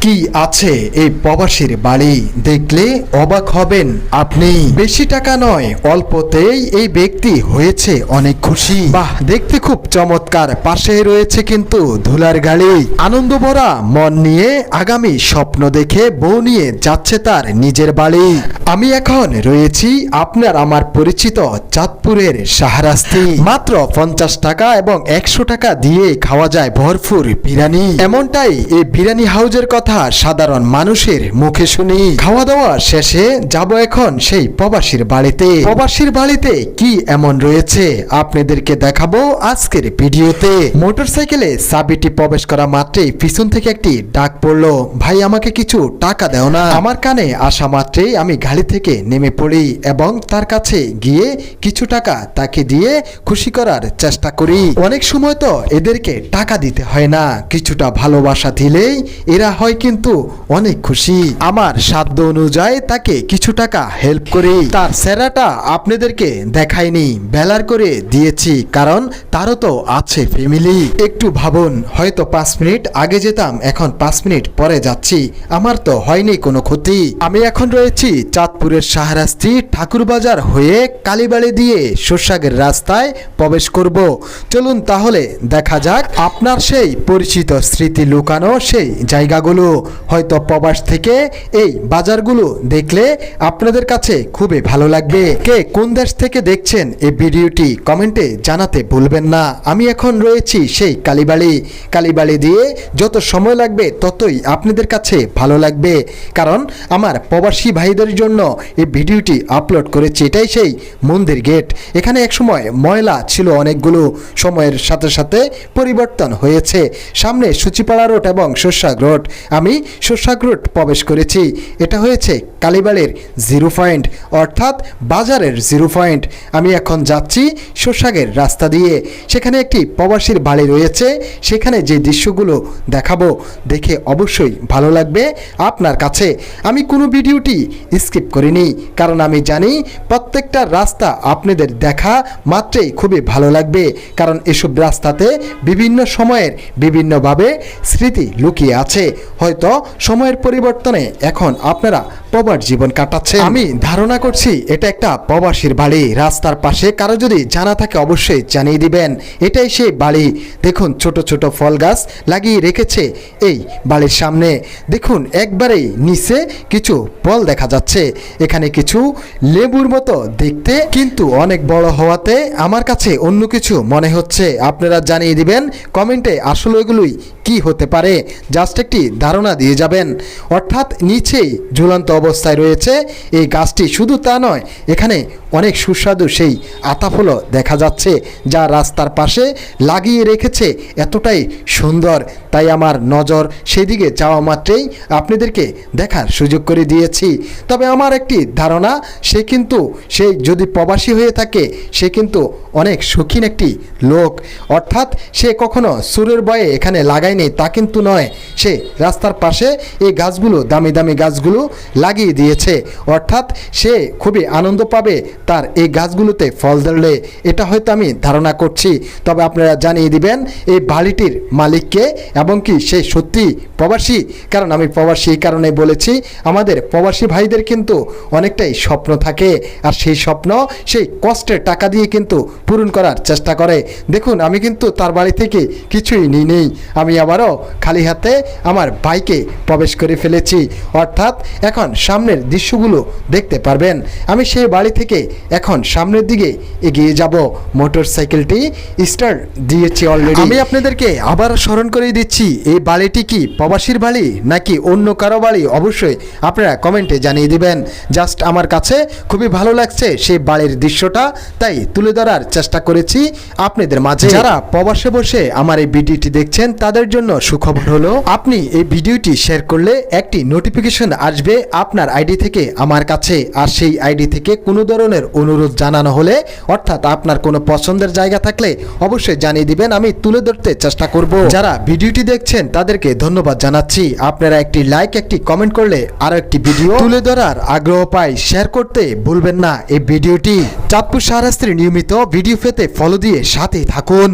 কি আছে এই প্রবাসীর বাড়ি? দেখলে অবাক হবেন আপনি। বেশি টাকা নয়, অল্পতেই এই ব্যক্তি হয়েছে অনেক খুশি। বাহ, দেখতে খুব চমৎকার। পাশে রয়েছে কিন্তু ধুলার গাড়ি। আনন্দ ভরা মন নিয়ে আগামী স্বপ্ন দেখে বউ নিয়ে যাচ্ছে তার নিজের বাড়ি। আমি এখন রয়েছি আপনার আমার পরিচিত চাঁদপুরের সাহারাস্তি মাত্র পঞ্চাশ টাকা এবং একশো টাকা দিয়ে খাওয়া যায় ভরপুর বিরিয়ানি। এমনটাই এই বিরিয়ানি হাউজের কথা সাধারণ মানুষের মুখে শুনি খাওয়া দাওয়া শেষে যাব এখন সেই প্রবাসীর বাড়িতে। প্রবাসীর বাড়িতে কি এমন রয়েছে আপনাদেরকে দেখাবো আজকের ভিডিওতে। মোটরসাইকেলে চাবিটি প্রবেশ করা মাত্রেই পিছন থেকে একটি ডাক পড়ল, ভাই, আমাকে কিছু টাকা দাও না। আমার কানে আসা মাত্রেই আমি গাড়ি থেকে নেমে পড়ি এবং তার কাছে গিয়ে কিছু টাকা তাকে দিয়ে খুশি করার চেষ্টা করি। অনেক সময় তো এদেরকে টাকা দিতে হয় না, কিছুটা ভালোবাসা দিলেই এরা হয় কিন্তু অনেক খুশি। আমার সাধ্য অনুযায়ী তাকে কিছু টাকা হেল্প করি। তার সেরাটা আপনাদেরকে দেখাইনি, বেলার করে দিয়েছি, কারণ তারও তো আছে ফ্যামিলি একটু ভাবুন, হয়তো পাঁচ মিনিট আগে যেতাম, এখন পাঁচ মিনিট পরে যাচ্ছি। আমার তো হয়নি কোনো ক্ষতি। আমি এখন রয়েছি চাঁদপুরের সাহারাস্তি ঠাকুরবাজার হয়ে কালীবাড়ি দিয়ে শস্যাগের রাস্তায় প্রবেশ করব। চলুন তাহলে দেখা যাক আপনার সেই পরিচিত স্মৃতি লুকানো সেই জায়গাগুলো। হয়তো প্রবাস থেকে এই বাজারগুলো দেখলে আপনাদের কাছে খুবই ভালো লাগবে। কে কোন দেশ থেকে দেখছেন এই ভিডিওটি কমেন্টে জানাতে ভুলবেন না। আমি এখন রয়েছি সেই কালীবাড়ি। কালীবাড়ি দিয়ে যত সময় লাগবে ততই আপনাদের কাছে ভালো লাগবে। কারণ আমার প্রবাসী ভাইদের জন্য এই ভিডিওটি আপলোড করেছি, এটাই সেই মন্দির গেট। এখানে একসময় ময়লা ছিল অনেকগুলো, সময়ের সাথে সাথে পরিবর্তন হয়েছে। সামনে সূচিপাড়া রোড এবং শস্যাগ রোড। আমি শস্যাগ রোড প্রবেশ করেছি। এটা হয়েছে কালীবাড়ির জিরো পয়েন্ট, অর্থাৎ বাজারের জিরো পয়েন্ট। আমি এখন যাচ্ছি শস্যাগের রাস্তা দিয়ে। সেখানে একটি প্রবাসীর বাড়ি রয়েছে। সেখানে যে দৃশ্যগুলো দেখাবো দেখে অবশ্যই ভালো লাগবে আপনার কাছে। আমি কোনো ভিডিওটি স্কিপ করিনি, কারণ আমি জানি প্রত্যেকটা রাস্তা আপনাদের দেখা মাত্রেই খুবই ভালো লাগবে, কারণ এসব রাস্তাতে বিভিন্ন সময়ের বিভিন্নভাবে স্মৃতি লুকিয়ে আছে। হয়তো সময়ের পরিবর্তনে এখন আপনারা প্রবাস জীবন কাটাচ্ছে। আমি ধারণা করছি এটা একটা প্রবাসীর বাড়ি। রাস্তার পাশে কারও যদি জানা থাকে অবশ্যই জানিয়ে দিবেন। এটাই সেই বাড়ি। দেখুন ছোট ছোট ফল গাছ লাগিয়ে রেখেছে এই বাড়ির সামনে। দেখুন একবারেই নিচে কিছু ফল দেখা যাচ্ছে। এখানে কিছু লেবুর মতো দেখতে, কিন্তু অনেক বড় হওয়াতে আমার কাছে অন্য কিছু মনে হচ্ছে। আপনারা জানিয়ে দিবেন কমেন্টে আসলে এগুলোই কি হতে পারে। জাস্ট একটি ধারণা দিয়ে যাবেন। অর্থাৎ নিচেই ঝুলন্ত অবস্থায় রয়েছে। এই গাছটি শুধু তা নয়, এখানে অনেক সুস্বাদু সেই আতাফলও দেখা যাচ্ছে, যা রাস্তার পাশে লাগিয়ে রেখেছে। এতটাই সুন্দর, তাই আমার নজর সেদিকে যাওয়া মাত্রেই আপনাদেরকে দেখার সুযোগ করে দিয়েছি। তবে আমার একটি ধারণা, সে কিন্তু, সে যদি প্রবাসী হয়ে থাকে, সে কিন্তু অনেক শৌখিন একটি লোক। অর্থাৎ, সে কখনো সুরের বয়ে এখানে লাগায়নি, তা কিন্তু নয়। সে রাস্তার পাশে এই গাছগুলো, দামি দামি গাছগুলো লাগিয়ে দিয়েছে। অর্থাৎ সে খুবই আনন্দ পাবে তার এই গাছগুলোতে ফল ধরলে। এটা হয়তো আমি ধারণা করছি। তবে আপনারা জানিয়ে দিবেন, এই বাড়িটির মালিককে এবং কি সে সত্যি প্রবাসী? কারণ আমি প্রবাসী এই কারণে বলেছি, আমাদের প্রবাসী ভাইদের কিন্তু অনেকটাই স্বপ্ন থাকে। আর সেই স্বপ্ন সেই কষ্টের টাকা দিয়ে কিন্তু পূরণ করার চেষ্টা করে। দেখুন, আমি কিন্তু তার বাড়ি থেকে কিছুই নিই নেই। আমি আবারও খালি হাতে আমার বাইকে প্রবেশ করে ফেলেছি। অর্থাৎ এখন সামনের দৃশ্যগুলো দেখতে পারবেন। আমি সেই বাড়ি থেকে এখন সামনের দিকে এগিয়ে যাব। মোটর সাইকেলটি স্টার্ট দিয়েছি অলরেডি আমি আপনাদেরকে আবার স্মরণ করে দিচ্ছি, এই বাড়িটি কি প্রবাসীর বাড়ি নাকি অন্য কারও বাড়ি? অবশ্যই আপনারা কমেন্টে জানিয়ে দিবেন। জাস্ট আমার কাছে খুবই ভালো লাগছে সেই বাড়ির দৃশ্যটা, তাই তুলে ধরার চেষ্টা করেছি আপনাদের মাঝে। যারা প্রবাসে বসে আমার এই ভিডিওটি দেখছেন, তাদের জন্য সুখবর হলো, আপনি এই ভিডিওটি শেয়ার করলে একটি নোটিফিকেশন আসবে আপনার আইডি থেকে আমার কাছে আর সেই আইডি থেকে কোনো ধরনের অনুরোধ জানানো হলে, অর্থাৎ আপনার কোনো পছন্দের জায়গা থাকলে অবশ্যই জানিয়ে দিবেন, আমি তুলে ধরতে চেষ্টা করব। যারা ভিডিওটি দেখছেন, তাদেরকে ধন্যবাদ জানাচ্ছি। আপনারা একটি লাইক একটি কমেন্ট করলে আরও একটি ভিডিও তুলে ধরার আগ্রহ পাই। শেয়ার করতে ভুলবেন না এই ভিডিওটি। চাঁদপুর শাহরাস্ত্রী নিয়মিত ভিডিও পেতে ফলো দিয়ে সাথেই থাকুন।